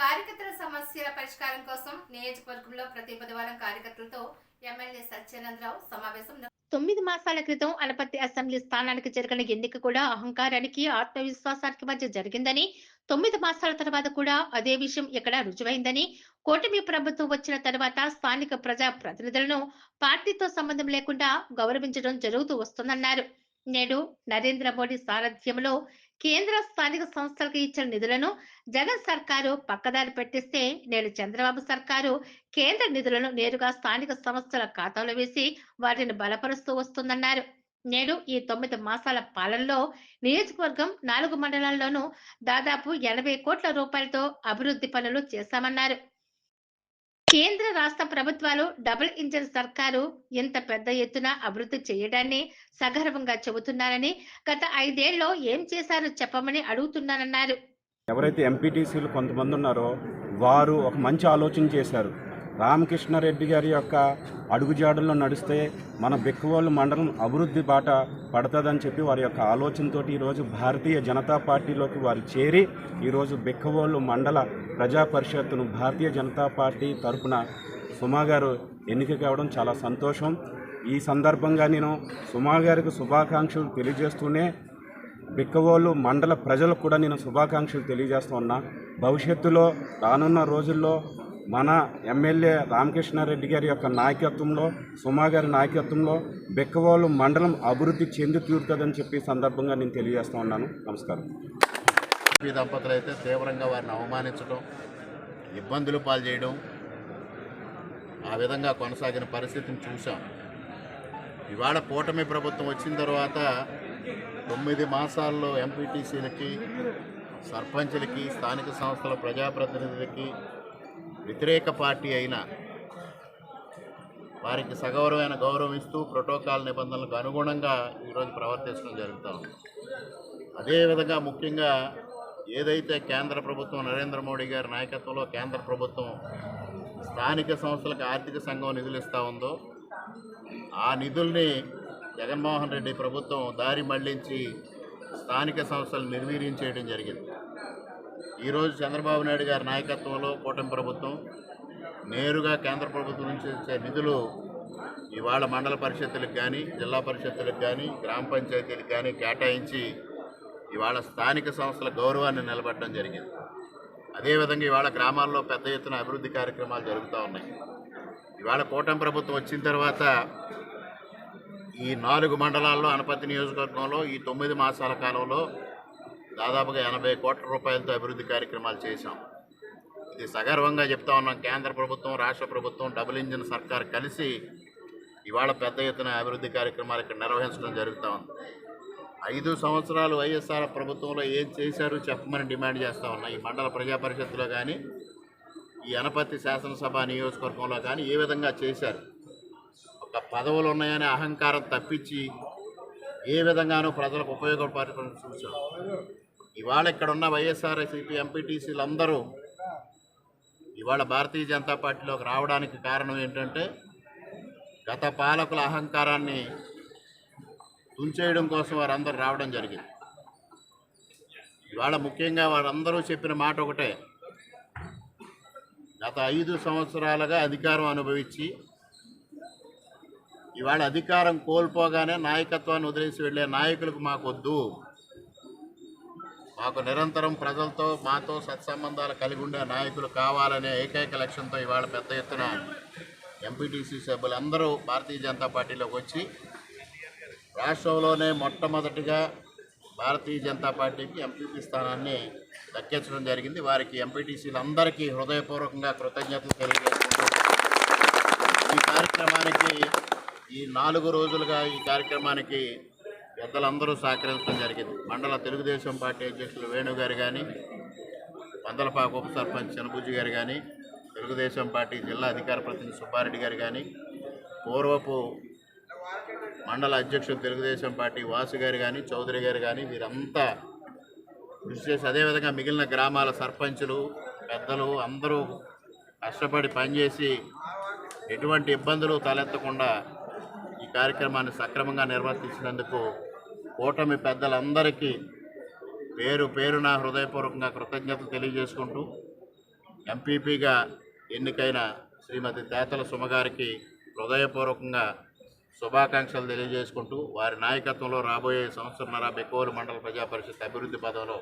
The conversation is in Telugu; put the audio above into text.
కార్యకర్తల సమస్యల పరిష్కారం కోసం నియోజకవర్గంలో ప్రతి బుధవారం కార్యకర్తలతో ఎమ్మెల్యే సత్యానందరావు సమావేశం తొమ్మిది మాసాల క్రితం అనపర్తి అసెంబ్లీ స్థానానికి జరిగిన ఎన్నిక కూడా అహంకారానికి ఆత్మవిశ్వాసానికి మధ్య జరిగిందని తొమ్మిది మాసాల తర్వాత కూడా అదే విషయం ఇక్కడ రుజువైందని కూటమి ప్రభుత్వం వచ్చిన తర్వాత స్థానిక ప్రజా ప్రతినిధులను పార్టీతో సంబంధం లేకుండా గౌరవించడం జరుగుతూ వస్తుందన్నారు. నేడు నరేంద్ర మోడీ సారథ్యంలో కేంద్ర స్థానిక సంస్థలకు ఇచ్చిన నిధులను జగన్ సర్కారు పక్కదారి పెట్టిస్తే నేడు చంద్రబాబు సర్కారు కేంద్ర నిధులను నేరుగా స్థానిక సంస్థల ఖాతాలో వేసి వాటిని బలపరుస్తూ వస్తుందన్నారు. నేడు ఈ తొమ్మిది మాసాల పాలనలో నియోజకవర్గం నాలుగు మండలాల్లోనూ దాదాపు ఎనభై కోట్ల రూపాయలతో అభివృద్ధి పనులు చేశామన్నారు. కేంద్ర రాష్ట్ర ప్రభుత్వాలు డబుల్ ఇంజన్ సర్కారు ఇంత పెద్ద ఎత్తున అభివృద్ధి చేయడాన్ని సగర్వంగా చెబుతున్నారని గత ఐదేళ్ళలో ఏం చేశారో చెప్పమని అడుగుతున్నానన్నారు. ఎవరైతే ఎంపీటీసీలు కొంతమంది ఉన్నారో వారు ఒక మంచి ఆలోచన చేశారు. రామకృష్ణారెడ్డి గారి యొక్క అడుగుజాడల్లో నడిస్తే మన బెక్కువాళ్ళు మండలం అభివృద్ధి బాట పడుతుందని చెప్పి వారి యొక్క ఆలోచనతో ఈరోజు భారతీయ జనతా పార్టీలోకి వారు చేరి ఈరోజు బెక్కువాళ్ళు మండల ప్రజా పరిషత్తును భారతీయ జనతా పార్టీ తరఫున సుమా గారు ఎన్నిక కావడం చాలా సంతోషం. ఈ సందర్భంగా నేను సుమా గారికి శుభాకాంక్షలు తెలియజేస్తూనే బిక్కవోలు మండల ప్రజలకు కూడా నేను శుభాకాంక్షలు తెలియజేస్తూ ఉన్నా. భవిష్యత్తులో రానున్న రోజుల్లో మన ఎమ్మెల్యే రామకృష్ణారెడ్డి గారి యొక్క నాయకత్వంలో సుమా గారి నాయకత్వంలో బెక్కవాళ్ళు మండలం అభివృద్ధి చెంది తీరుతుందని చెప్పి సందర్భంగా నేను తెలియజేస్తూ ఉన్నాను. నమస్కారం. ఈ దంపతులు అయితే తీవ్రంగా వారిని అవమానించడం ఇబ్బందులు పాలు చేయడం ఆ విధంగా కొనసాగిన పరిస్థితిని చూసాం ఇవాళ కూటమి ప్రభుత్వం వచ్చిన తర్వాత తొమ్మిది మాసాల్లో ఎంపీటీసీలకి సర్పంచ్లకి స్థానిక సంస్థల ప్రజాప్రతినిధులకి వ్యతిరేక పార్టీ అయిన వారికి సగౌరవమైన గౌరవం ఇస్తూ ప్రోటోకాల్ నిబంధనలకు అనుగుణంగా ఈరోజు ప్రవర్తించడం జరుగుతూ ఉంది. అదేవిధంగా ముఖ్యంగా ఏదైతే కేంద్ర ప్రభుత్వం నరేంద్ర మోడీ గారి నాయకత్వంలో కేంద్ర ప్రభుత్వం స్థానిక సంస్థలకు ఆర్థిక సంఘం నిధులు ఇస్తూ ఉందో ఆ నిధుల్ని జగన్మోహన్ రెడ్డి ప్రభుత్వం దారి మళ్ళించి స్థానిక సంస్థలు నిర్వీర్యం చేయడం జరిగింది. ఈరోజు చంద్రబాబు నాయుడు గారి నాయకత్వంలో కూటమి ప్రభుత్వం నేరుగా కేంద్ర ప్రభుత్వం నుంచి వచ్చే నిధులు ఇవాళ మండల పరిషత్తులకు కానీ జిల్లా పరిషత్తులకు కానీ గ్రామ పంచాయతీలకు కానీ కేటాయించి ఇవాళ స్థానిక సంస్థల గౌరవాన్ని నిలబెట్టడం జరిగింది. అదేవిధంగా ఇవాళ గ్రామాల్లో పెద్ద ఎత్తున అభివృద్ధి కార్యక్రమాలు జరుగుతూ ఉన్నాయి. ఇవాళ కూటమి ప్రభుత్వం వచ్చిన తర్వాత ఈ నాలుగు మండలాల్లో అనపతి నియోజకవర్గంలో ఈ తొమ్మిది మాసాల కాలంలో దాదాపుగా ఎనభై కోట్ల రూపాయలతో అభివృద్ధి కార్యక్రమాలు చేశాం. ఇది సగర్వంగా చెప్తా ఉన్నాం. కేంద్ర ప్రభుత్వం రాష్ట్ర ప్రభుత్వం డబుల్ ఇంజిన్ సర్కార్ కలిసి ఇవాళ పెద్ద ఎత్తున అభివృద్ధి కార్యక్రమాలు ఇక్కడ నిర్వహించడం జరుగుతూ ఉంది. ఐదు సంవత్సరాలు వైఎస్ఆర్ ప్రభుత్వంలో ఏం చేశారు చెప్పమని డిమాండ్ చేస్తూ ఉన్నా. ఈ మండల ప్రజాపరిషత్తులో కానీ ఈ అనపత్తి శాసనసభ నియోజకవర్గంలో కానీ ఏ విధంగా చేశారు? ఒక పదవులు ఉన్నాయనే అహంకారం తప్పించి ఏ విధంగానూ ప్రజలకు ఉపయోగపడటం చూసాం ఇవాళ ఇక్కడ ఉన్న వైఎస్ఆర్సీపీ ఎంపీటీసీలు అందరూ ఇవాళ భారతీయ జనతా పార్టీలోకి రావడానికి కారణం ఏంటంటే గత పాలకుల అహంకారాన్ని తుంచేయడం కోసం వారందరూ రావడం జరిగింది. ఇవాళ ముఖ్యంగా వారందరూ చెప్పిన మాట ఒకటే గత ఐదు సంవత్సరాలుగా అధికారం అనుభవించి ఇవాళ అధికారం కోల్పోగానే నాయకత్వాన్ని వదిలేసి వెళ్ళే నాయకులకు మాకొద్దు. మాకు నిరంతరం ప్రజలతో మాతో సత్సంబంధాలు కలిగి ఉండే నాయకులు కావాలనే ఏకైక లక్ష్యంతో ఇవాళ పెద్ద ఎత్తున ఎంపీటీసీ సభ్యులందరూ భారతీయ జనతా పార్టీలోకి వచ్చి రాష్ట్రంలోనే మొట్టమొదటిగా భారతీయ జనతా పార్టీకి ఎంపీపీ స్థానాన్ని దక్కించడం జరిగింది. వారికి ఎంపీటీసీలందరికీ హృదయపూర్వకంగా కృతజ్ఞతలు తెలియజేసుకుంటూ ఈ కార్యక్రమానికి ఈ నాలుగు రోజులుగా ఈ కార్యక్రమానికి పెద్దలందరూ సహకరించడం జరిగింది. మండల తెలుగుదేశం పార్టీ అధ్యక్షులు వేణు గారు కానీ పందలపాక ఉప సర్పంచ్ చనబుజ్జి గారు కానీ తెలుగుదేశం పార్టీ జిల్లా అధికార ప్రతినిధి సుబ్బారెడ్డి గారు కానీ పూర్వపు మండల అధ్యక్షులు తెలుగుదేశం పార్టీ వాసు గారు కానీ చౌదరి గారు కానీ వీరంతా కృషి చేసి అదేవిధంగా మిగిలిన గ్రామాల సర్పంచులు పెద్దలు అందరూ కష్టపడి పనిచేసి ఎటువంటి ఇబ్బందులు తలెత్తకుండా కార్యక్రమాన్ని సక్రమంగా నిర్వర్తించినందుకు కూటమి పెద్దలందరికీ పేరు పేరున హృదయపూర్వకంగా కృతజ్ఞతలు తెలియజేసుకుంటూ ఎంపీపీగా ఎన్నికైన శ్రీమతి తేతల సుమగారికి హృదయపూర్వకంగా శుభాకాంక్షలు తెలియజేసుకుంటూ వారి నాయకత్వంలో రాబోయే సంవత్సరంన్నర బెక్కోలు మండల ప్రజాపరిషత్ అభివృద్ధి పదవిలో